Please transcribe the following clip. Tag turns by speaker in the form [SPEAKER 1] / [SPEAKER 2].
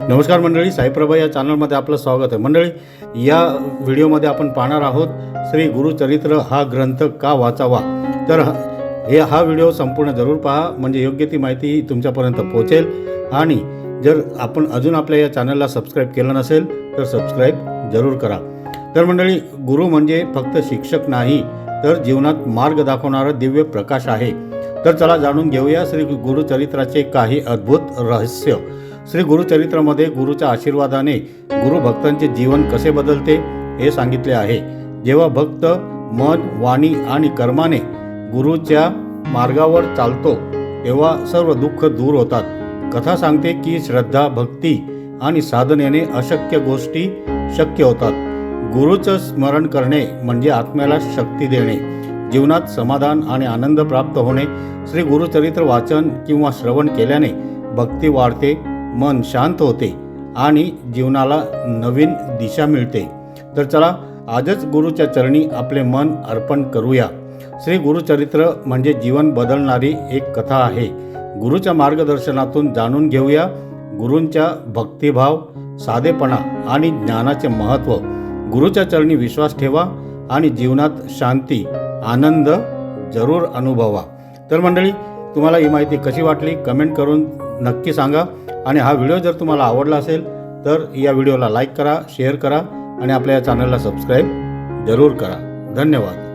[SPEAKER 1] नमस्कार मंडळी साईप्रभा या चॅनलमध्ये आपलं स्वागत आहे. मंडळी या व्हिडिओमध्ये आपण पाहणार आहोत श्री गुरुचरित्र हा ग्रंथ का वाचावा? तर हे हा व्हिडिओ संपूर्ण जरूर पहा म्हणजे योग्य ती माहिती तुमच्यापर्यंत पोहोचेल. आणि जर आपण अजून आपल्या या चॅनलला सबस्क्राईब केलं नसेल तर सबस्क्राईब जरूर करा. तर मंडळी गुरु म्हणजे फक्त शिक्षक नाही तर जीवनात मार्ग दाखवणारा दिव्य प्रकाश आहे. तर चला जाणून घेऊया श्री गुरुचरित्राचे काही अद्भुत रहस्य. श्री गुरुचरित्रामध्ये गुरुच्या आशीर्वादाने गुरुभक्तांचे जीवन कसे बदलते हे सांगितले आहे. जेव्हा भक्त मन वाणी आणि कर्माने गुरुच्या मार्गावर चालतो तेव्हा सर्व दुःख दूर होतात. कथा सांगते की श्रद्धा भक्ती आणि साधनेने अशक्य गोष्टी शक्य होतात. गुरुचं स्मरण करणे म्हणजे आत्म्याला शक्ती देणे जीवनात समाधान आणि आनंद प्राप्त होणे. श्री गुरुचरित्र वाचन किंवा श्रवण केल्याने भक्ती वाढते मन शांत होते आणि जीवनाला नवीन दिशा मिळते. तर चला आजच गुरुच्या चरणी आपले मन अर्पण करूया. श्री गुरुचरित्र म्हणजे जीवन बदलणारी एक कथा आहे. गुरुच्या मार्गदर्शनातून जाणून घेऊया गुरूंच्या भक्तिभाव साधेपणा आणि ज्ञानाचे महत्त्व. गुरुच्या चरणी विश्वास ठेवा आणि जीवनात शांती आनंद जरूर अनुभवा. तर मंडळी तुम्हाला ही माहिती कशी वाटली? कमेंट करून नक्की सांगा. आणि हा व्हिडिओ जर तुम्हाला आवडला असेल तर या व्हिडिओला लाईक करा शेअर करा आणि आपल्या या चॅनलला सबस्क्राईब जरूर करा. धन्यवाद.